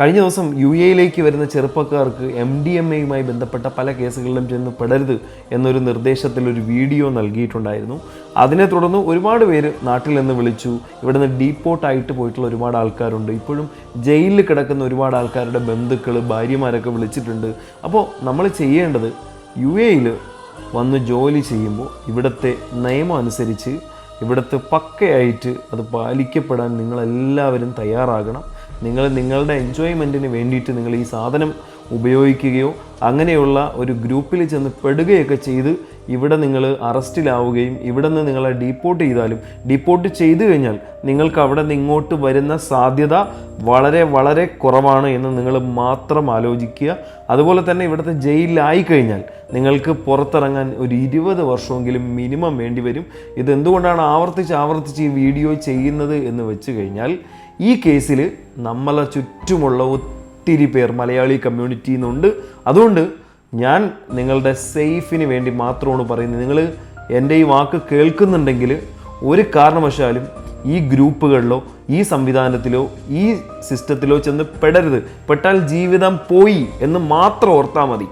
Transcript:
കഴിഞ്ഞ ദിവസം യു എയിലേക്ക് വരുന്ന ചെറുപ്പക്കാർക്ക് എം ഡി എം എയുമായി ബന്ധപ്പെട്ട പല കേസുകളിലും ചെന്ന് പെടരുത് എന്നൊരു നിർദ്ദേശത്തിൽ ഒരു വീഡിയോ നൽകിയിട്ടുണ്ടായിരുന്നു. അതിനെ തുടർന്ന് ഒരുപാട് പേര് നാട്ടിൽ നിന്ന് വിളിച്ചു. ഇവിടെ നിന്ന് ഡീപ്പോർട്ടായിട്ട് പോയിട്ടുള്ള ഒരുപാട് ആൾക്കാരുണ്ട്. ഇപ്പോഴും ജയിലിൽ കിടക്കുന്ന ഒരുപാട് ആൾക്കാരുടെ ബന്ധുക്കൾ ഭാര്യമാരൊക്കെ വിളിച്ചിട്ടുണ്ട്. അപ്പോൾ നമ്മൾ ചെയ്യേണ്ടത് യു എയിൽ വന്ന് ജോലി ചെയ്യുമ്പോൾ ഇവിടുത്തെ നിയമം അനുസരിച്ച് ഇവിടുത്തെ പക്കയായിട്ട് അത് പാലിക്കപ്പെടാൻ നിങ്ങളെല്ലാവരും തയ്യാറാകണം. നിങ്ങൾ നിങ്ങളുടെ എൻജോയ്മെന്റിന് വേണ്ടിയിട്ട് നിങ്ങൾ ഈ സാധനം ഉപയോഗിക്കുകയോ അങ്ങനെയുള്ള ഒരു ഗ്രൂപ്പിൽ ചെന്ന് പെടുകയൊക്കെ ചെയ്ത് ഇവിടെ നിങ്ങൾ അറസ്റ്റിലാവുകയും ഇവിടെ നിന്ന് നിങ്ങളെ ഡീപ്പോർട്ട് ചെയ്താലും ഡീപ്പോർട്ട് ചെയ്തു കഴിഞ്ഞാൽ നിങ്ങൾക്ക് അവിടെ നിന്ന് ഇങ്ങോട്ട് വരുന്ന സാധ്യത വളരെ വളരെ കുറവാണ് എന്ന് നിങ്ങൾ മാത്രം ആലോചിക്കുക. അതുപോലെ തന്നെ ഇവിടുത്തെ ജയിലിലായി കഴിഞ്ഞാൽ നിങ്ങൾക്ക് പുറത്തിറങ്ങാൻ ഒരു ഇരുപത് വർഷമെങ്കിലും മിനിമം വേണ്ടി വരും. ഇതെന്തുകൊണ്ടാണ് ആവർത്തിച്ച് ആവർത്തിച്ച് ഈ വീഡിയോ ചെയ്യുന്നത് എന്ന് വെച്ച് കഴിഞ്ഞാൽ ഈ കേസിൽ നമ്മളെ ചുറ്റുമുള്ള ഒത്തിരി പേർ മലയാളി കമ്മ്യൂണിറ്റിയിൽ നിന്നുണ്ട് അതുകൊണ്ട് ഞാൻ നിങ്ങളുടെ സേഫിന് വേണ്ടി മാത്രമാണ് പറയുന്നത്. നിങ്ങൾ എന്റെ ഈ വാക്ക് കേൾക്കുന്നുണ്ടെങ്കിൽ ഒരു കാരണവശാലും ഈ ഗ്രൂപ്പുകളിലോ ഈ സംവിധാനത്തിലോ ഈ സിസ്റ്റത്തിലോ ചെന്ന് പെടരുത്. പെട്ടാൽ ജീവിതം പോയി എന്ന് മാത്രം ഓർത്താൽ മതി.